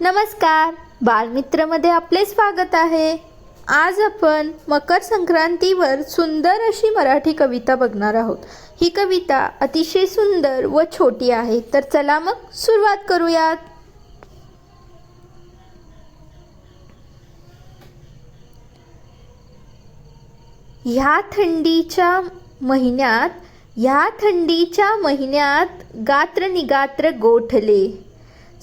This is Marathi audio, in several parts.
नमस्कार. बालमित्रमध्ये आपले स्वागत आहे. आज आपण मकर संक्रांतीवर सुंदर अशी मराठी कविता बघणार आहोत. ही कविता अतिशय सुंदर व छोटी आहे. तर चला मग सुरुवात करूयात. ह्या थंडीच्या महिन्यात ह्या थंडीच्या महिन्यात गात्र निगात्र गोठले.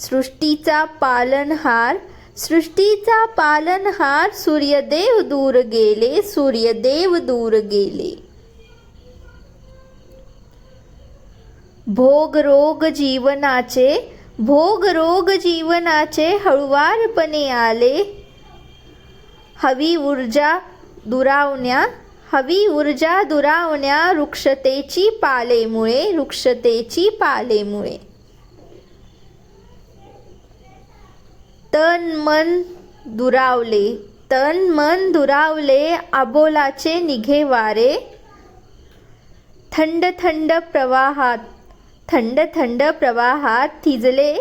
सृष्टीचा पालनहार सृष्टीचा पालनहार सूर्यदेव दूर गेले सूर्यदेव दूर गेले. भोग रोग जीवनाचे भोग रोग जीवनाचे हळुवारपणे आले. हवी ऊर्जा दुरावण्या हवी ऊर्जा दुरावण्या वृक्षतेची पालेमुळे वृक्षतेची पालेमुळे. तन मन दुरावले तन मन दुरावले आबोलाचे निघे वारे. थंड थंड प्रवाहात थंड थंड प्रवाहात थिजले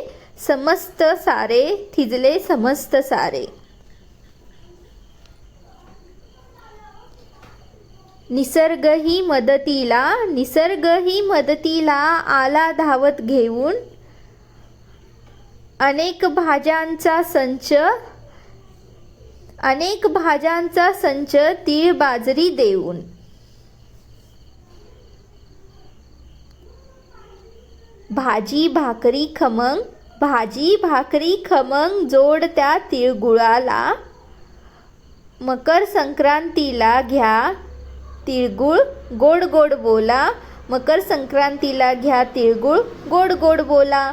समस्त सारे थिजले समस्त सारे. निसर्गही मदतीला निसर्गही मदतीला आला धावत घेऊन अनेक भाज्यांचा संच अनेक भाज्यांचा संच तीळ बाजरी देऊन. भाजी भाकरी खमंग. भाजी भाकरी खमंग जोड त्या तिळगुळाला. मकर संक्रांतीला घ्या तिळगुळ गोड गोड बोला. मकर संक्रांतीला घ्या तिळगुळ गोड गोड बोला.